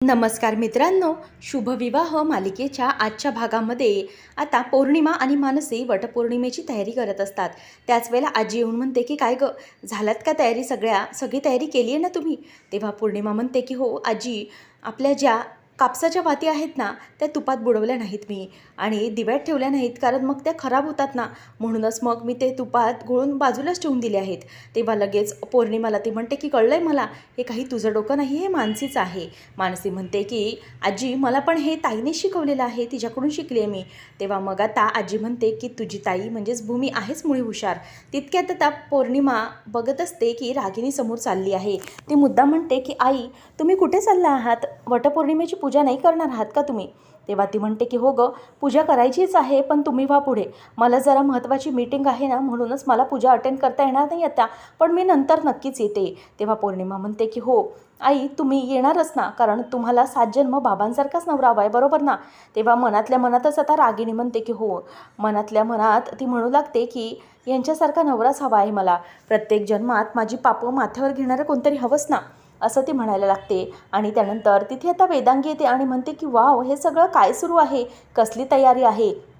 नमस्कार मित्रांनो शुभविवाह मालिकेच्या आजच्या भागामध्ये. आता पौर्णिमा आणि मानसी वटपौर्णिमेची तयारी करत असतात. त्याच वेळेला आजी येऊन म्हणते की काय गं झालात का तयारी सगळ्या? सगळी तयारी केली आहे ना तुम्ही? तेव्हा पौर्णिमा म्हणते की हो आजी आपल्या ज्या कापसाच्या वाती आहेत ना त्या तुपात बुडवल्या नाहीत मी. आणि दिव्यात ठेवल्या नाहीत कारण मग त्या खराब होतात ना. म्हणूनच मग मी ते तुपात घोळून बाजूलाच ठेवून दिले आहेत. तेव्हा लगेच पौर्णिमाला ती म्हणते की कळलं आहे मला हे काही तुझं डोकं नाही हे मानसीचं आहे. मानसी म्हणते की आजी मला पण हे ताईने शिकवलेलं आहे तिच्याकडून शिकली आहे मी. तेव्हा मग आता आजी म्हणते की तुझी ताई म्हणजेच भूमी आहेच मुळी हुशार. तितक्यात आता पौर्णिमा बघत असते की रागिनी समोर चालली आहे. ती मुद्दा म्हणते की आई तुम्ही कुठे चालला आहात? वटपौर्णिमेची पूजा नाही करणार आहात का तुम्ही? तेव्हा ती म्हणते की हो गं पूजा करायचीच आहे पण तुम्ही व्हा पुढे. मला जरा महत्त्वाची मीटिंग आहे ना म्हणूनच मला पूजा अटेंड करता येणार नाही आता पण मी नंतर नक्कीच येते. तेव्हा पौर्णिमा म्हणते की हो आई तुम्ही येणारच ना कारण तुम्हाला सात जन्म बाबांसारखाच नवरा हवा आहे बरोबर ना? तेव्हा मनातल्या मनातच आता रागिणी म्हणते की हो. मनातल्या मनात ती म्हणू लागते की यांच्यासारखा नवराच हवा आहे मला. प्रत्येक जन्मात माझी पापं माथ्यावर घेणारं कोणतरी हवंच ना. असं ती म्हणायला लागते. आणि त्यानंतर तिथे आता वेदांगी येते आणि म्हणते की वाव हे सगळं काय सुरू आहे? कसली तयारी आहे?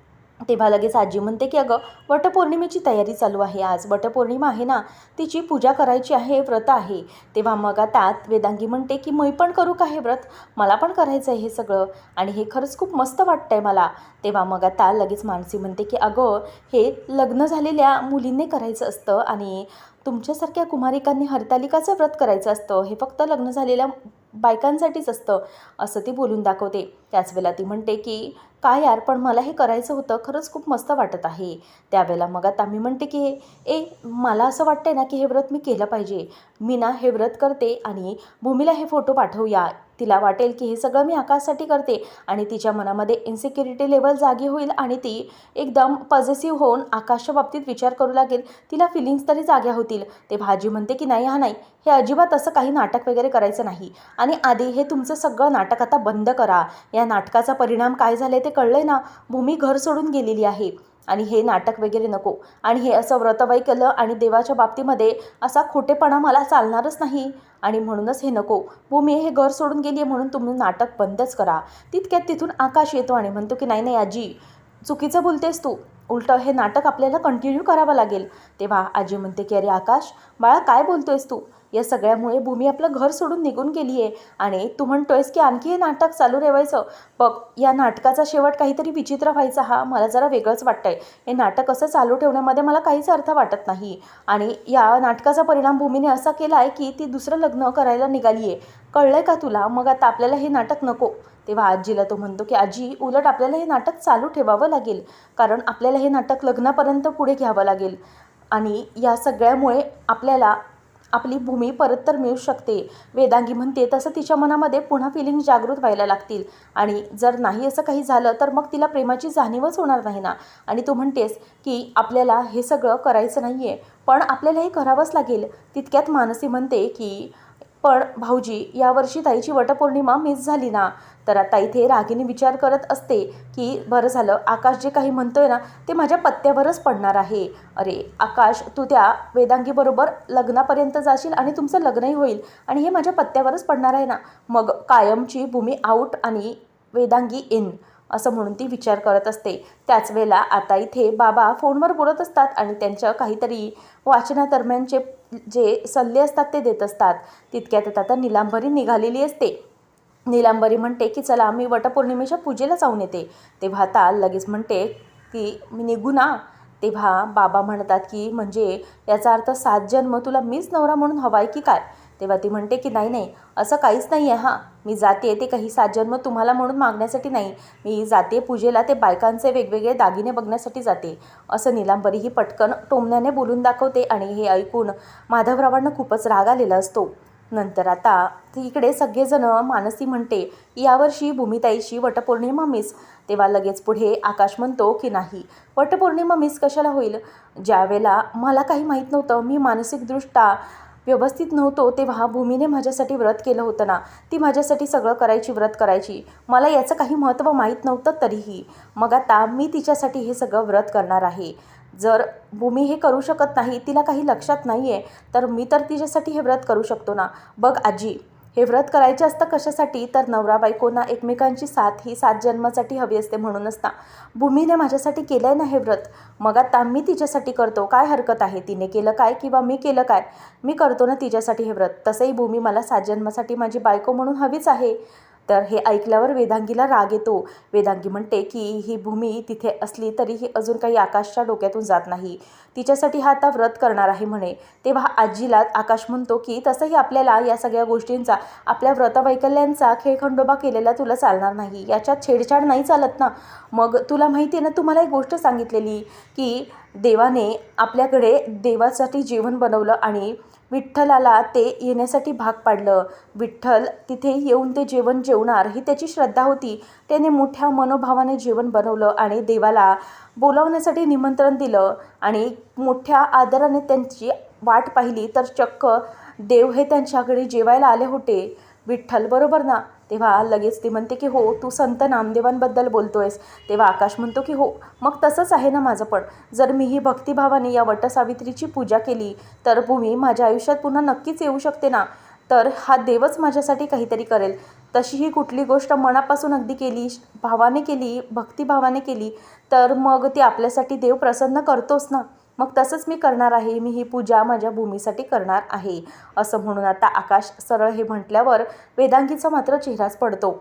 तेव्हा लगेच आजी म्हणते की अगं वटपौर्णिमेची तयारी चालू आहे आज. वटपौर्णिमा आहे ना तिची पूजा करायची आहे व्रत आहे. तेव्हा मग आता वेदांगी म्हणते की मी पण करू का हे व्रत? मला पण करायचं आहे हे सगळं. आणि हे खरंच खूप मस्त वाटतं आहे मला. तेव्हा मग आता लगेच मानसी म्हणते की अगं हे लग्न झालेल्या मुलींनी करायचं असतं आणि तुमच्यासारख्या कुमारिकांनी हरतालिकाचं व्रत करायचं असतं. हे फक्त लग्न झालेल्या बायकांसाठीच असतं. असं ती बोलून दाखवते. त्याच वेळेला ती म्हणते की काय यार पण मला हे करायचं होतं खरंच खूप मस्त वाटत आहे. त्यावेळेला मग आता मी म्हणते की ए मला असं वाटतंय ना की हे व्रत मी केलं पाहिजे. मी ना हे व्रत करते आणि भूमीला हे फोटो पाठवूया. तिला वाटेल की हे सगळं मी आकाशसाठी करते आणि तिच्या मनामध्ये इन्सिक्युरिटी लेवल जागी होईल आणि ती एकदम पॉझिटिव्ह होऊन आकाशच्या बाबतीत विचार करू लागेल. तिला फिलिंग्स तरी जाग्या होतील. ते भाजी म्हणते की नाही हा नाही. हे अजिबात असं काही नाटक वगैरे करायचं नाही. आणि आधी हे तुमचं सगळं नाटक आता बंद करा. या नाटकाचा परिणाम काय झाले ते कळलं ना भूमी घर सोडून गेलेली आहे. आणि हे नाटक वगैरे नको. आणि हे असं व्रतवाई केलं आणि देवाच्या बाबतीमध्ये असा खोटेपणा मला चालणारच नाही. आणि म्हणूनच हे नको. भूमी हे घर सोडून गेली आहे म्हणून तुम्ही नाटक बंदच करा. तितक्यात तिथून आकाश येतो आणि म्हणतो की नाही नाही आजी चुकीचं बोलतेस तू. उलटं हे नाटक आपल्याला कंटिन्यू करावं लागेल. तेव्हा आजी म्हणते की अरे आकाश बाळा काय बोलतोयस तू? या सगळ्यामुळे भूमी आपलं घर सोडून निघून गेली आहे आणि तू म्हणतोयस की आणखी हे नाटक चालू ठेवायचं. बघ या नाटकाचा शेवट काहीतरी विचित्र व्हायचा हा मला जरा वेगळंच वाटतंय. हे नाटक असं चालू ठेवण्यामध्ये मला काहीच अर्थ वाटत नाही. आणि या नाटकाचा परिणाम भूमीने असा केला आहे की ती दुसरं लग्न करायला निघाली आहे कळलं आहे का तुला? मग आता आपल्याला हे नाटक नको. तेव्हा आजीला तो म्हणतो की आजी उलट आपल्याला हे नाटक चालू ठेवावं लागेल कारण आपल्याला हे नाटक लग्नापर्यंत पुढे घ्यावं लागेल. आणि या सगळ्यामुळे आपल्याला आपली भूमी परत तर मिळू शकते. वेदांगी म्हणते तसं तिच्या मनामध्ये पुन्हा फिलिंग जागृत व्हायला लागतील. आणि जर नाही असं काही झालं तर मग तिला प्रेमाची जाणीवच होणार नाही ना? आणि तू म्हणतेस की आपल्याला हे सगळं करायचं नाही आहे पण आपल्याला हे करावंच लागेल. तितक्यात मानसी म्हणते की पण भाऊजी यावर्षी ताईची वटपौर्णिमा मिस झाली ना? तर आता इथे रागिनी विचार करत असते की बरं झालं आकाश जे काही म्हणतोय ना ते माझ्या पत्त्यावरच पडणार आहे. अरे आकाश तू त्या वेदांगीबरोबर लग्नापर्यंत जाशील आणि तुमचं लग्नही होईल आणि हे माझ्या पत्त्यावरच पडणार आहे ना? मग कायमची भूमी आऊट आणि वेदांगी इन असं म्हणून ती विचार करत असते. त्याच वेळेला आता इथे बाबा फोनवर बोलत असतात आणि त्यांच्या काहीतरी वाचनादरम्यानचे जे सल्ले असतात ते देत असतात. तितक्यात आता निलांबरी निघालेली असते. निलांबरी म्हणते की चला मी वटपौर्णिमेच्या पूजेला जाऊन येते. तेव्हा आता लगेच म्हणते की मी निघू ना. तेव्हा बाबा म्हणतात की म्हणजे याचा अर्थ सात जन्म तुला मीच नवरा म्हणून हवा आहे की काय? तेव्हा ती म्हणते की नाही नाही असं काहीच नाही आहे हां. मी जाते ते काही साजन्म तुम्हाला म्हणून मागण्यासाठी नाही. मी जाते पूजेला ते बायकांचे वेगवेगळे दागिने बघण्यासाठी जाते. असं निलांबरी ही पटकन टोमण्याने बोलून दाखवते आणि हे ऐकून माधवरावांना खूपच राग आलेला असतो. नंतर आता इकडे सगळेजण मानसी म्हणते यावर्षी भूमिताईची वटपौर्णिमा मिस. तेव्हा लगेच पुढे आकाश म्हणतो की नाही वटपौर्णिमा मिस कशाला होईल? ज्यावेळेला मला काही माहीत नव्हतं मी मानसिकदृष्ट्या व्यवस्थित नव्हतो तेव्हा भूमीने माझ्यासाठी व्रत केलं होतं ना. ती माझ्यासाठी सगळं करायची व्रत करायची. मला याचं काही महत्त्व माहीत नव्हतं तरीही. मग आता मी तिच्यासाठी हे सगळं व्रत करणार आहे. जर भूमी हे करू शकत नाही तिला काही लक्षात नाही आहे तर मी तर तिच्यासाठी हे व्रत करू शकतो ना. बघ आजी हे व्रत करायचे असतं कशासाठी? तर नवरा बायकोना एकमेकांची साथ ही सात जन्मासाठी हवी असते म्हणून असता भूमीने माझ्यासाठी केलं आहे ना हे व्रत? मग आता मी तिच्यासाठी करतो. काय हरकत आहे? तिने केलं काय किंवा मी केलं काय? मी करतो ना तिच्यासाठी हे व्रत. तसंही भूमी मला सात जन्मासाठी माझी बायको म्हणून हवीच आहे. तर हे ऐकल्यावर वेदांगीला राग येतो. वेदांगी म्हणते की ही भूमी तिथे असली तरीही अजून काही आकाशच्या डोक्यातून जात नाही. तिच्यासाठी हा आता व्रत करणार आहे म्हणे. तेव्हा आजीला आकाश म्हणतो की तसंही आपल्याला या सगळ्या गोष्टींचा आपल्या व्रतवैकल्यांचा खेळखंडोबा केलेला तुला चालणार नाही. याच्यात छेडछाड नाही चालत ना? मग तुला माहिती आहे ना तुम्हाला एक गोष्ट सांगितलेली की देवाने आपल्याकडे देवासाठी जेवण बनवलं आणि विठ्ठलाला ते येण्यासाठी भाग पाडलं. विठ्ठल तिथे येऊन ते जेवण जेवणार ही त्याची श्रद्धा होती. त्याने मोठ्या मनोभावाने जेवण बनवलं आणि देवाला बोलावण्यासाठी निमंत्रण दिलं आणि मोठ्या आदराने त्यांची वाट पाहिली तर चक्क देव हे त्यांच्याकडे जेवायला आले होते. विठ्ठल बरोबर ना? तेव्हा लगेच ती म्हणते की हो तू संत नामदेवांबद्दल बोलतोयस. तेव्हा आकाश म्हणतो की हो मग तसंच आहे ना माझं पण. जर मी ही भक्तिभावाने या वटसावित्रीची पूजा केली तर भूमी माझ्या आयुष्यात पुन्हा नक्कीच येऊ शकते ना? तर हा देवच माझ्यासाठी काहीतरी करेल. तशी ही कुठली गोष्ट मनापासून अगदी केली भावाने केली भक्तिभावाने केली तर मग ती आपल्यासाठी देव प्रसन्न करतोच ना. मग तसंच मी करणार आहे. मी ही पूजा माझ्या भूमीसाठी करणार आहे असं म्हणून आता आकाश सरळ हे म्हटल्यावर वेदांगीचा मात्र चेहराच पडतो.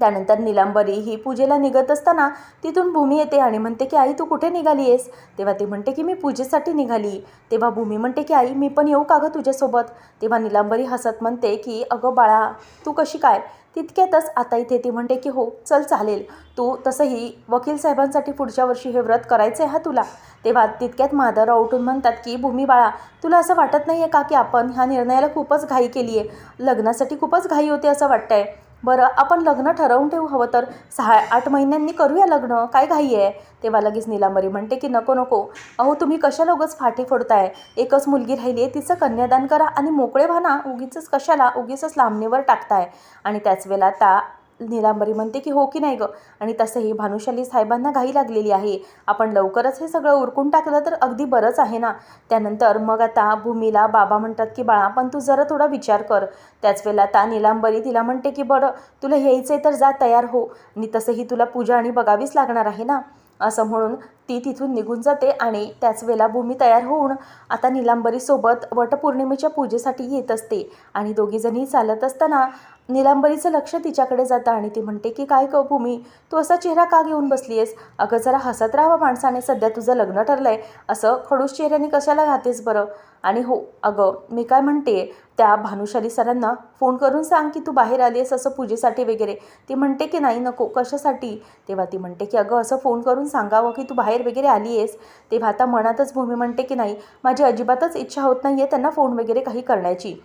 त्यानंतर निलांबरी ही पूजेला निघत असताना तिथून भूमी येते आणि म्हणते की आई तू कुठे निघाली आहेस? तेव्हा ती म्हणते की मी पूजेसाठी निघाली. तेव्हा भूमी म्हणते की आई मी पण येऊ का गं तुझ्यासोबत? तेव्हा निलांबरी हसत म्हणते की अगं बाळा तू कशी काय? तितक्यातच आता इथे ती म्हणते की हो चल चालेल. तू तसंही वकील साहेबांसाठी पुढच्या वर्षी हे व्रत करायचं आहे हा तुला. तेव्हा तितक्यात माधवराव उठून म्हणतात की भूमी बाळा तुला असं वाटत नाही आहे का की आपण ह्या निर्णयाला खूपच घाई केली आहे लग्नासाठी खूपच घाई होते असं वाटतं आहे बरं आपण लग्न ठरवून ठेवू हवं तर. सहा आठ महिन्यांनी करूया लग्न. काय घाई आहे? तेव्हा लगेच निलांबरी म्हणते की नको नको. अहो तुम्ही कशाला उगच फाटी फोडताय? एकच मुलगी राहिली आहे तिचं कन्यादान करा आणि मोकळे व्हा उगीच कशाला? उगीच लांबणीवर टाकताय. आणि त्याच वेळेला आता नीलांबरी म्हणते की हो की नाही गं? आणि तसंही भानुशाली साहेबांना घाई लागलेली आहे. आपण लवकरच हे सगळं उरकून टाकलं तर अगदी बरंच आहे ना? त्यानंतर मग आता भूमीला बाबा म्हणतात की बाळा पण तू जरा थोडा विचार कर. त्याच वेळेला आता नीलांबरी तिला म्हणते की बरं तुला यायचं आहे तर जा तयार हो. आणि तसंही तुला पूजा आणि बघावीच लागणार आहे ना? असं म्हणून ती तिथून निघून जाते आणि त्याच वेळेला भूमी तयार होऊन आता निलांबरीसोबत वटपौर्णिमेच्या पूजेसाठी येत असते. आणि दोघीजणी चालत असताना निलांबरीचं लक्ष तिच्याकडे जातं आणि ती म्हणते की काय क भूमी तू असा चेहरा का घेऊन बसली आहेस अगं जरा हसत राहावं माणसाने सध्या तुझं लग्न ठरलं आहे असं खडूस चेहऱ्याने कशाला राहतेस बरं? आणि हो अगं मी काय म्हणते त्या भानुशाली सरांना फोन करून सांग की तू बाहेर आली आहेस असं पूजेसाठी वगैरे? ती म्हणते की नाही नको कशासाठी? तेव्हा ती म्हणते की अगं असं फोन करून सांगावं की तू बाहेर वगैरे आली आहेस तेव्हा आता मनातच भूमी म्हणते की नाही माझी अजिबातच इच्छा होत नाही आहे त्यांना फोन वगैरे काही करण्याची.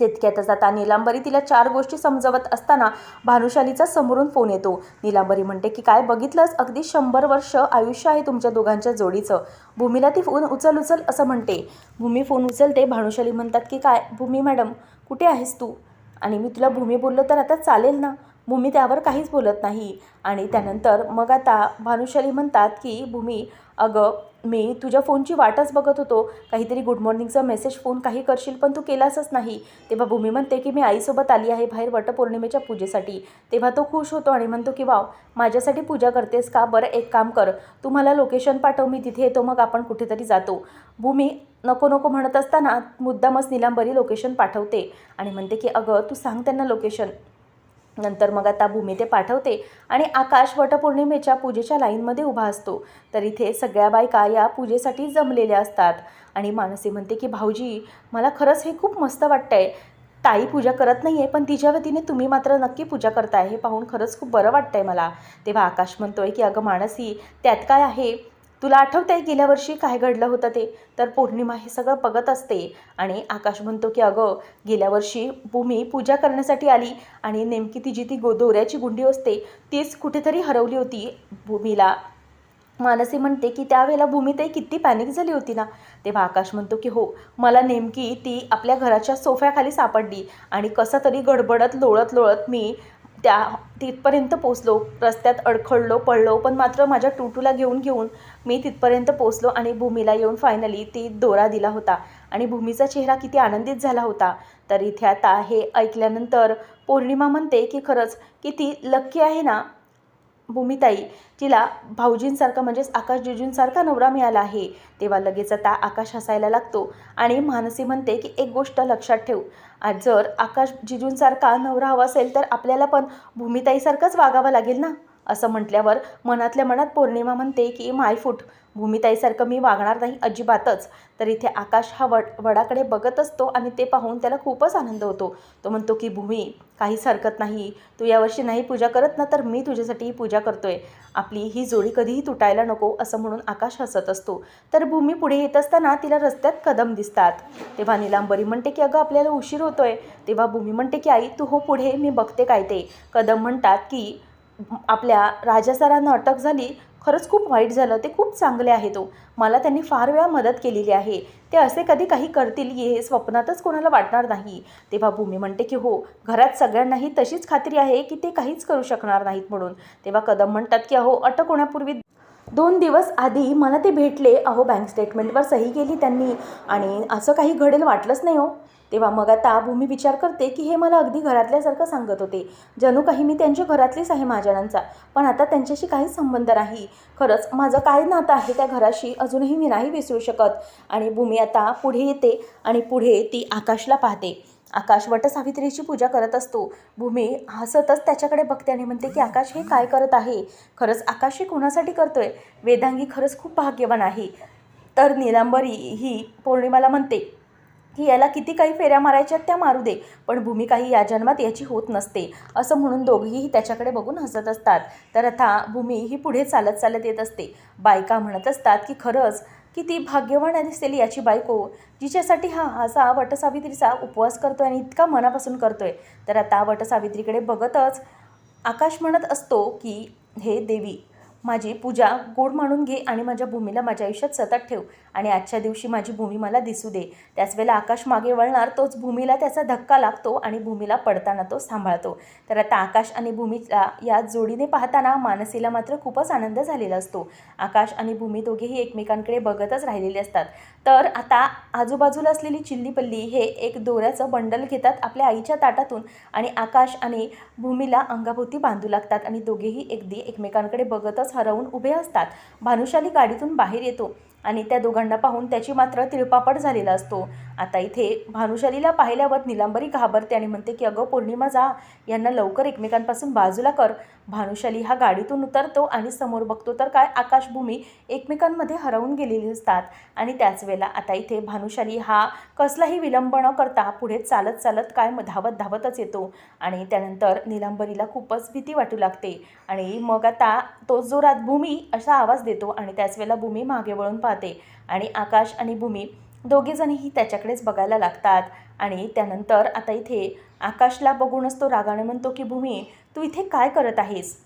तितक्यातच आता निलांबरी तिला चार गोष्टी समजवत असताना भानुशालीचा समोरून फोन येतो. निलांबरी म्हणते की काय बघितलंस? अगदी शंभर वर्ष आयुष्य आहे तुमच्या दोघांच्या जोडीचं. भूमीला ती फोन उचल उचल असं म्हणते. भूमी फोन उचलते. भानुशाली म्हणतात की काय? भूमी मॅडम कुठे आहेस तू? आणि मी तुला भूमी बोललो तर आता चालेल ना? भूमी त्यावर काहीच बोलत नाही. आणि त्यानंतर मग आता भानुशाली म्हणतात की भूमी अगं मी तुझ्या फोनची वाटच बघत होतो. काहीतरी गुड मॉर्निंगचा मेसेज फोन काही करशील पण तू केलासच नाही. तेव्हा भूमी म्हणते की मी आईसोबत आली आहे बाहेर वटपौर्णिमेच्या पूजेसाठी. तेव्हा तो खुश होतो आणि म्हणतो की वाव माझ्यासाठी पूजा करतेस का? बरं एक काम कर. तू मला लोकेशन पाठव मी तिथे येतो मग आपण कुठेतरी जातो. भूमी नको नको म्हणत असताना मुद्दामच निलांबरी लोकेशन पाठवते आणि म्हणते की अगं तू सांग त्यांना लोकेशन नंतर मग आता भूमी ते पाठवते आणि आकाश वटपौर्णिमेच्या पूजेच्या लाईनमध्ये उभा असतो. तर इथे सगळ्या बायका या पूजेसाठी जमलेल्या असतात. आणि मानसी म्हणते की भाऊजी मला खरंच हे खूप मस्त वाटतंय. ताई पूजा करत नाही आहे पण तिच्या वतीने तुम्ही मात्र नक्की पूजा करताय. हे पाहून खरंच खूप बरं वाटतंय मला. तेव्हा आकाश म्हणतोय की अगं मानसी त्यात काय आहे? तुला आठवतंय गेल्या वर्षी काय घडलं होतं ते? तर पौर्णिमा हे सगळं बघत असते. आणि आकाश म्हणतो की अगं गेल्या वर्षी भूमी पूजा करण्यासाठी आली आणि नेमकी तिची ती गो दोऱ्याची गुंडी असते तीच कुठेतरी हरवली होती भूमीला. मानसी म्हणते की त्यावेळेला भूमीताई किती पॅनिक झाली होती ना. तेव्हा आकाश म्हणतो की हो मला नेमकी ती आपल्या घराच्या सोफ्याखाली सापडली आणि कसं तरी गडबडत लोळत लोळत मी त्या तिथपर्यंत पोचलो रस्त्यात अडखळलो पडलो पण मात्र माझ्या टूटूला घेऊन घेऊन मी तिथपर्यंत पोचलो आणि भूमीला येऊन फायनली ती दोरा दिला होता. आणि भूमीचा चेहरा किती आनंदित झाला होता. तर इथे आता हे ऐकल्यानंतर पौर्णिमा म्हणते की खरंच किती लक्की आहे ना भूमिताई तिला भाऊजींसारखा म्हणजेच आकाश जिजूंसारखा नवरा मिळाला आहे. तेव्हा लगेच आता आकाश हसायला लागतो आणि मानसी म्हणते की एक गोष्ट लक्षात ठेव जर आकाश जिजूंसारखा नवरा हवा असेल तर आपल्याला पण भूमिताईसारखंच वागावं लागेल ना? असं म्हटल्यावर मनातल्या मनात पौर्णिमा म्हणते की मायफूट भूमिताईसारखं मी वागणार नाही अजिबातच. तर इथे आकाश हा वड वडाकडे बघत असतो आणि ते पाहून त्याला खूपच आनंद होतो. तो म्हणतो की भूमी काहीच हरकत नाही. तू यावर्षी नाही पूजा करत ना तर मी तुझ्यासाठी ही पूजा करतोय. आपली ही जोडी कधीही तुटायला नको असं म्हणून आकाश हसत असतो. तर भूमी पुढे येत असताना तिला रस्त्यात कदम दिसतात. तेव्हा निलांबरी म्हणते की अगं आपल्याला उशीर होतोय. तेव्हा भूमी म्हणते की आई तू हो पुढे मी बघते काय ते. कदम म्हणतात की आपल्या राजासरांना अटक झाली खरंच खूप वाईट झालं. ते खूप चांगले आहे तो हो. मला त्यांनी फार वेळा मदत केलेली आहे. ते असे कधी काही करतील हे स्वप्नातच कोणाला वाटणार नाही. तेव्हा भूमी म्हणते की हो घरात सगळ्यांनाही तशीच खात्री आहे की ते काहीच करू शकणार नाहीत म्हणून. तेव्हा कदम म्हणतात की अहो अटक होण्यापूर्वी दोन दिवस आधी मला ते भेटले. अहो बँक स्टेटमेंटवर सही केली त्यांनी आणि असं काही घडेल वाटलंच नाही हो. तेव्हा मग आता भूमी विचार करते की हे मला अगदी घरातल्यासारखं सांगत होते. जणू काही मी त्यांच्या घरातलीच आहे महाजनांचा पण आता त्यांच्याशी काहीच संबंध नाही. खरंच माझं काय नातं आहे त्या घराशी अजूनही मी नाही विसरू शकत. आणि भूमी आता पुढे येते आणि पुढे ती आकाशला पाहते. आकाश वटसावित्रीची पूजा करत असतो. भूमी हसतच त्याच्याकडे बघते आणि म्हणते की आकाश हे काय करत आहे? खरंच आकाश हे कोणासाठी करतोय? वेदांगी खरंच खूप भाग्यवान आहे. तर नीलांबरी ही पौर्णिमाला म्हणते की याला किती काही फेऱ्या मारायच्या त्या मारू दे. पण भूमी काही या जन्मात याची होत नसते. असं म्हणून दोघीही त्याच्याकडे बघून हसत असतात. तर आता भूमी ही पुढे चालत चालत येत असते. बायका म्हणत असतात की खरंच किती भाग्यवान दिसलेली याची बायको. जिच्यासाठी हा असा वटसावित्रीचा उपवास करतोय आणि इतका मनापासून करतोय. तर आता वटसावित्रीकडे बघतच आकाश म्हणत असतो की हे देवी माझी पूजा गोड मानून घे आणि माझ्या भूमीला माझ्या आयुष्यात सतत ठेव. आणि आजच्या दिवशी माझी भूमी मला दिसू दे. त्याच वेळेला आकाश मागे वळणार तोच भूमीला त्याचा धक्का लागतो आणि भूमीला पडताना तो सांभाळतो. तर आता आकाश आणि भूमीला या जोडीने पाहताना मानसीला मात्र खूपच आनंद झालेला असतो. आकाश आणि भूमी दोघेही एकमेकांकडे बघतच राहिलेले असतात. तर आता आजूबाजूला असलेली चिल्लीपल्ली हे एक दोऱ्याचं बंडल घेतात आपल्या आईच्या ताटातून आणि आकाश आणि भूमीला अंगाभोवती बांधू लागतात आणि दोघेही अगदी एकमेकांकडे बघतच हरवून उभे असतात. भानुशाली गाडीतून बाहेर येतो आणि त्या दोघांना पाहून त्याची मात्र तिळपापड झालेला असतो. आता इथे भानुशालीला पाहिल्यावर निलांबरी घाबरते आणि म्हणते की अगं पौर्णिमा जा. यांना लवकर एकमेकांपासून बाजूला कर. भानुशाली हा गाडीतून उतरतो आणि समोर बघतो तर काय आकाशभूमी एकमेकांमध्ये हरवून गेलेली असतात. आणि त्याच वेळेला आता इथे भानुशाली हा कसलाही विलंब न करता पुढे चालत चालत काय धावत धावतच येतो. आणि त्यानंतर निलांबरीला खूपच भीती वाटू लागते. आणि मग आता तो जोरात भूमी असा आवाज देतो आणि त्याच वेळेला भूमी मागे वळून पाहते. आणि आकाश आणि भूमी दोघेजणीही त्याच्याकडेच बघायला लागतात. आणि त्यानंतर आता इथे आकाशला बघूनच तो रागाने म्हणतो की भूमी तू इथे काय करत आहेस?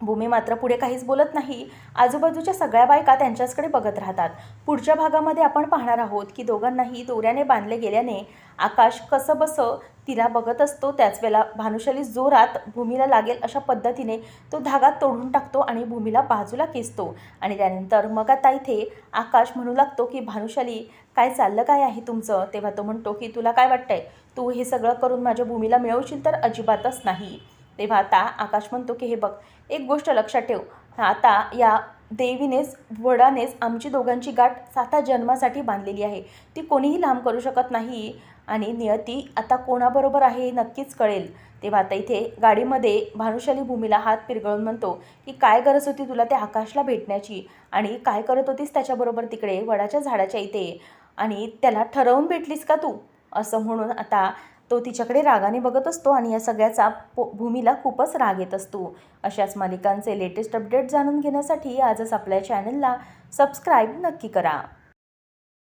भूमी मात्र पुढे काहीच बोलत नाही. आजूबाजूच्या सगळ्या बायका त्यांच्याचकडे बघत राहतात. पुढच्या भागामध्ये आपण पाहणार आहोत की दोघांनाही दोऱ्याने बांधले गेल्याने आकाश कसं बसं तिला बघत असतो. त्याच वेळेला भानुशाली जोरात भूमीला लागेल अशा पद्धतीने तो धागा तोडून टाकतो आणि भूमीला बाजूला खेचतो. आणि त्यानंतर मग आता इथे आकाश म्हणू लागतो की भानुशाली काय चाललं? काय आहे तुमचं? तेव्हा तो म्हणतो की तुला काय वाटतंय? तू हे सगळं करून माझ्या भूमीला मिळवशील तर अजिबातच नाही. तेव्हा आता आकाश म्हणतो की हे बघ एक गोष्ट लक्षात ठेव. आता या देवीनेच वडानेच आमची दोघांची गाठ साता जन्मासाठी बांधलेली आहे. ती कोणीही लांब करू शकत नाही आणि नियती आता कोणाबरोबर आहे हे नक्कीच कळेल. तेव्हा आता इथे गाडीमध्ये भानुशाली भूमीला हात पिरगळून म्हणतो की काय गरज होती तुला त्या आकाशला भेटण्याची? आणि काय करत होतीस त्याच्याबरोबर तिकडे वडाच्या झाडाच्या इथे? आणि त्याला ठरवून भेटलीस का तू? असं म्हणून आता तो तिच्याकडे रागाने बघत असतो आणि या सगळ्याचा पो भूमीला खूपच राग येत असतो. अशाच मालिकांचे लेटेस्ट अपडेट जाणून घेण्यासाठी आजच आपल्या चॅनलला सबस्क्राईब नक्की करा.